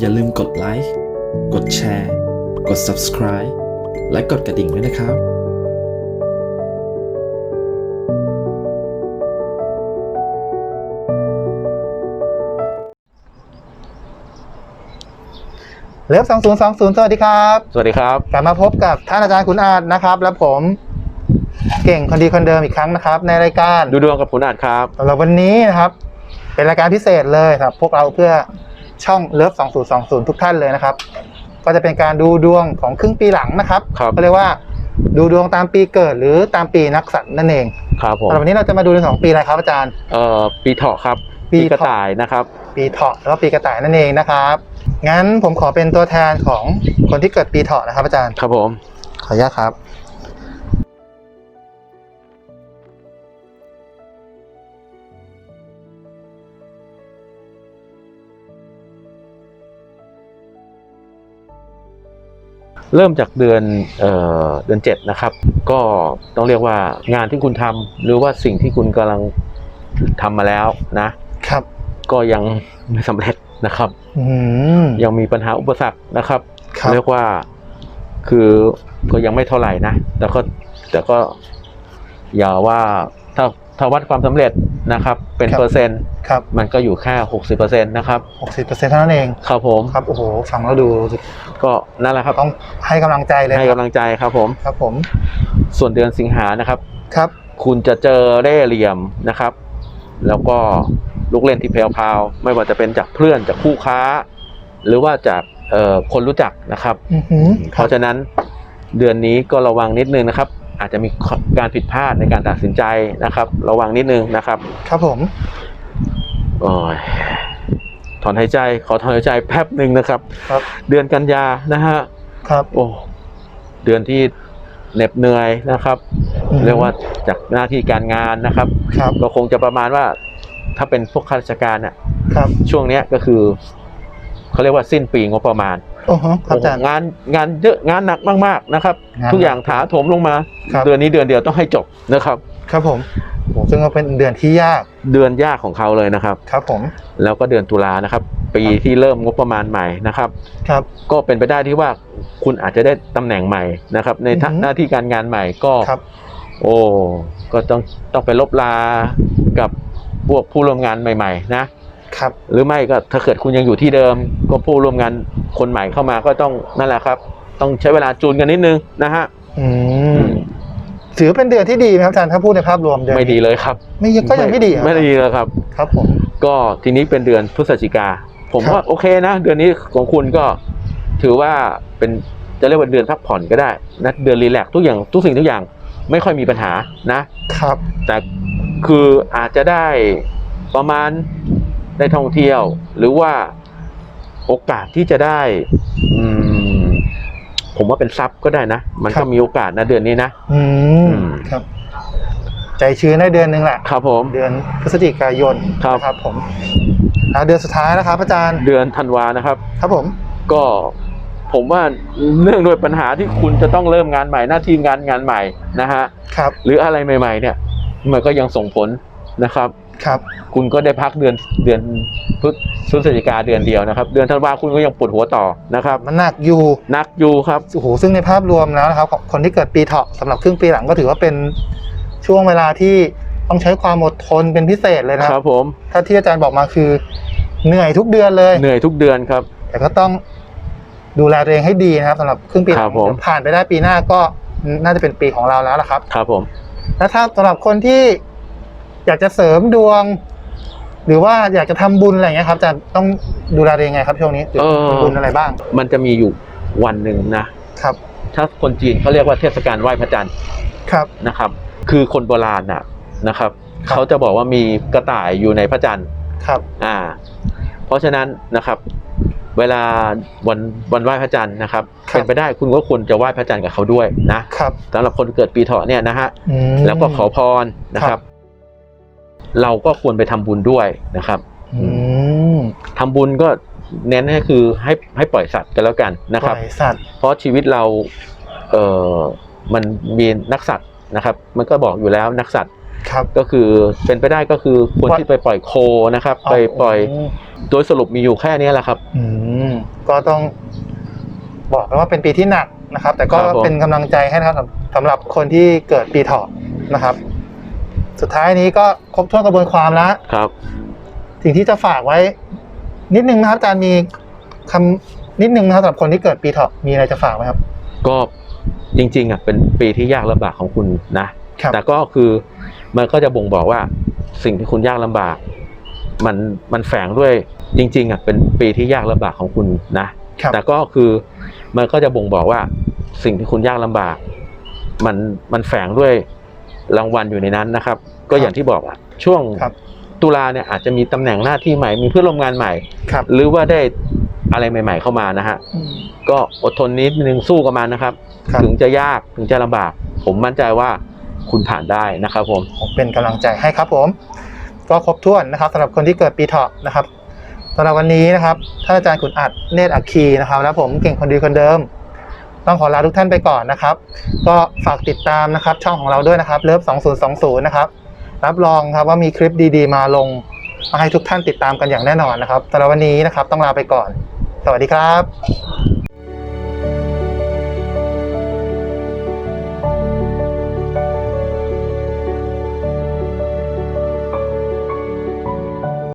อย่าลืมกดไลค์ กดแชร์ กด subscribe และกดกระดิ่งด้วยนะครับเลิฟ2020 สวัสดีครับ สวัสดีครับกลับมาพบกับท่านอาจารย์คุณอาจนะครับ และผมเก่งคนดีคนเดิมอีกครั้งนะครับ ในรายการดูดวงกับคุณอาจครับสำหรับวันนี้นะครับ เป็นรายการพิเศษเลยครับ พวกเราเพื่อ ช่องเลิฟ2020 ทุกท่านเลยนะครับ ก็จะเป็นการดูดวงของครึ่งปีหลังนะครับครับ ก็เรียกว่าดูดวงตามปีเกิดหรือตามปีนักสัตว์นั่นเองครับผมสำหรับวันนี้เราจะมาดูในสองปีอะไรครับอาจารย์ เอ่อปีเถาะครับ ปีปีเถาะกระต่ายนะครับ ปีเถาะแล้วก็ปีกระต่ายนั่นเองนะครับ งั้นผมขอเป็นตัวแทนของคนที่เกิดปีเถาะนะครับอาจารย์ ครับผม ขออนุญาตครับ เริ่มจากเดือนเอ่อเดือนเจ็ดนะครับ ก็ต้องเรียกว่างานที่คุณทำหรือว่าสิ่งที่คุณกำลังทำมาแล้วนะครับ ก็ยังไม่สำเร็จนะครับอืมยังมีปัญหาอุปสรรคนะครับครับเรียกว่าคือก็ยังไม่เท่าไหร่นะแต่ก็แต่ก็อย่าว่าถ้า ถ้าวัดความสำเร็จนะครับเป็นเปอร์เซ็นต์ครับมันก็อยู่แค่หกสิบเปอร์เซ็นต์นะครับหกสิบเปอร์เซ็นต์เท่านั้นเองครับผมครับโอ้โหฟังแล้วดูรู้สึกก็นั่นแหละครับต้องให้กำลังใจเลยให้กำลังใจครับผมครับผม ส่วนเดือนสิงหานะครับครับ คุณจะเจอเร่ห์เหลี่ยมนะครับ แล้วก็ลูกเล่นที่เพลวพราวไม่ว่าจะเป็นจากเพื่อนจากคู่ค้า หรือว่าจากเอ่อคนรู้จักนะครับอือหือเพราะฉะนั้นเดือนนี้ก็ระวังนิดนึงนะครับ อาจจะมีการผิดพลาดในการตัดสินใจนะครับ ระวังนิดนึงนะครับ ครับผมโอ้ยถอนหายใจ ขอถอนหายใจแป๊บหนึ่งนะครับครับ เดือนกันยานะฮะครับ โอ้เดือนที่เหน็บเหนื่อยนะครับอืมเรียกว่าจากหน้าที่การงานนะครับครับก็คงจะประมาณว่า ถ้าเป็นพวกข้าราชการน่ะครับ ช่วงเนี้ยก็คือเขาเรียกว่าสิ้นปีงบประมาณ โอ้โหครับอาจารย์โอ้โหงานงานเยอะงานหนักมากๆนะครับ งานหนักทุกอย่างถาโถมลงมา ครับ เดือนนี้เดือนเดียวต้องให้จบนะครับ ครับผมโอ้ซึ่งก็เป็นเดือนที่ยากเดือนยากของเขาเลยนะครับ ครับผม แล้วก็เดือนตุลานะครับ ปีที่เริ่มงบประมาณใหม่นะครับ ครับ ก็เป็นไปได้ที่ว่าคุณอาจจะได้ตำแหน่งใหม่นะครับ ในอือหือ หน้าที่การงานใหม่ก็ ครับ โอ้ก็ต้องต้องไปลบลากับพวกผู้ร่วมงานใหม่ ๆ นะ ครับ หรือไม่ก็ถ้าเกิดคุณยังอยู่ที่เดิม ก็ผู้ร่วมงานคนใหม่เข้ามาก็ต้องนั่นแหละครับ ต้องใช้เวลาจูนกันนิดนึงนะฮะอืมถือเป็นเดือนที่ดีไหมครับอาจารย์ถ้าพูดในภาพรวมเดือนไม่ดีเลยครับไม่ก็ยังไม่ดีเหรอไม่ดีเลยครับ ครับผมก็ทีนี้เป็นเดือนพฤศจิกา ผมครับว่าโอเคนะ เดือนนี้ของคุณก็ถือว่าเป็นจะเรียกว่าเดือนพักผ่อนก็ได้นะเดือนรีแลกซ์ทุกอย่างทุกสิ่งทุกอย่างไม่ค่อยมีปัญหานะครับ แต่คืออาจจะได้ประมาณ ได้ท่องเที่ยว หรือว่าโอกาสที่จะได้อืมผมว่าเป็นทรัพย์ก็ได้นะ มันครัก็บมีโอกาสนะเดือนนี้นะอืมอืมครับ ใจชื้นได้เดือนหนึ่งแหละครับ ผมเดือนพฤศจิกายนครับนะครับ ผมแล้วเดือนสุดท้ายนะครับ อาจารย์เดือนธันวานะครับ ครับผม ก็ผมว่าเนื่องด้วยปัญหาที่คุณจะต้องเริ่มงานใหม่หน้าที่งานงานใหม่นะฮะครับ หรืออะไรใหม่ ๆ เนี่ย มันก็ยังส่งผลนะครับ ครับ คุณก็ได้พักเดือนเดือนพฤพฤศจิกาเดือนเดียวนะครับ เดือนธันวาคุณก็ยังปวดหัวต่อนะครับ มันหนักอยู่นักอยู่ครับโอ้โหซึ่งในภาพรวมแล้วนะครับของคนที่เกิดปีเถาะสำหรับครึ่งปีหลังก็ถือว่าเป็นช่วงเวลาที่ต้องใช้ความอดทนเป็นพิเศษเลยนะคครัรับบผม ถ้าที่อาจารย์บอกมาคือ เหนื่อยทุกเดือนเลย เหนื่อยทุกเดือนครับ แต่ก็ต้องดูแลตัวเองให้ดีนะครับสำหรับครึ่งปีหลัครับผมเดี๋ยวผ่านไปได้ปีหน้าก็น่าจะเป็นปีของเราแล้วละครับ ครับผม แล้วถ้าสำหรับคนที่ อยากจะเสริมดวง หรือว่าอยากจะทำบุญอะไรอย่างเงี้ยครับอาจารย์ต้องดูแลตัวเองไงครับช่วงนี้หรือเออทำบุญอะไรบ้าง มันจะมีอยู่วันหนึ่งนะครับ ถ้าคนจีนเขาเรียกว่าเทศกาลไหว้พระจันทร์ครับนะครับ คือคนโบราณน่ะนะครับครับเขาจะบอกว่ามีกระต่ายอยู่ในพระจันทร์ครับ อ่า เพราะฉะนั้นนะครับ เวลาวันวันไหว้พระจันทร์นะครับครับเป็นไปได้คุณก็ควรจะไหว้พระจันทร์กับเขาด้วยนะครับสำหรับคนเกิดปีเถาะเนี่ยนะฮะอืมแล้วก็ขอพรนะคครัรับบ เราก็ควรไปทำบุญด้วยนะครับอืมทำบุญก็เน้นให้คือให้ให้ปล่อยสัตว์กันแล้วกันนะครับปล่อยสัตว์เพราะชีวิตเราเออมันมีนักสัตว์นะครับ มันก็บอกอยู่แล้วนักสัตว์ครับก็คือเป็นไปได้ก็คือคนที่ไปปล่อยโคนะครับ ไปปล่อยโดยสรุปมีอยู่แค่นี้แหละครับ อืมมก็ต้องบอกกันว่าเป็นปีที่หนักนะครับ แต่ก็ครับผมเป็นกำลังใจให้นะครับสำหรับคนที่เกิดปีเถาะนะครับ สุดท้ายนี้ก็ครบถ้วนกระบวนความแล้วครับ สิ่งที่จะฝากไว้ นิดนึงนะครับอาจารย์มีคำนิดนึงนะครับสำหรับคนที่เกิดปีเถาะมีอะไรจะฝากไหมครับ ก็จริงๆอะเป็นปีที่ยากลำบากของคุณนะครับแต่ก็คือมันก็จะบ่งบอกว่าสิ่งที่คุณยากลำบาก มันมันแฝงด้วยจริงๆอะเป็นปีที่ยากลำบากของคุณนะครับแต่ก็คือมันก็จะบ่งบอกว่าสิ่งที่คุณยากลำบาก มันมันแฝงด้วย รางวัลอยู่ในนั้นนะครับ ก็อย่างที่บอกอะช่วงครับตุลาเนี่ยอาจจะมีตำแหน่งหน้าที่ใหม่มีเพื่อนร่วมงานใหม่ครับหรือว่าได้อะไรใหม่ ๆ เข้ามานะฮะอืมก็อดทนนิดนึงสู้กับมันนะครับครับถึงจะยากถึงจะลำบาก ผมมั่นใจว่าคุณผ่านได้นะครับผมผมเป็นกำลังใจให้ครับผม ก็ครบถ้วนนะครับสำหรับคนที่เกิดปีเถาะนะครับสำหรับวันนี้นะครับท่านอาจารย์ขุนอัดเนตรอัคคีนะครับ แล้วผมเก่งคนดีคนเดิม ต้องขอลาทุกท่านไปก่อนนะครับ ก็ฝากติดตามนะครับช่องของเราด้วยนะครับเลิฟ2020 นะครับ รับรองครับว่ามีคลิปดีๆ มาลงมาให้ทุกท่านติดตามกันอย่างแน่นอนนะครับสำหรับวันนี้นะครับ ต้องลาไปก่อน สวัสดีครับ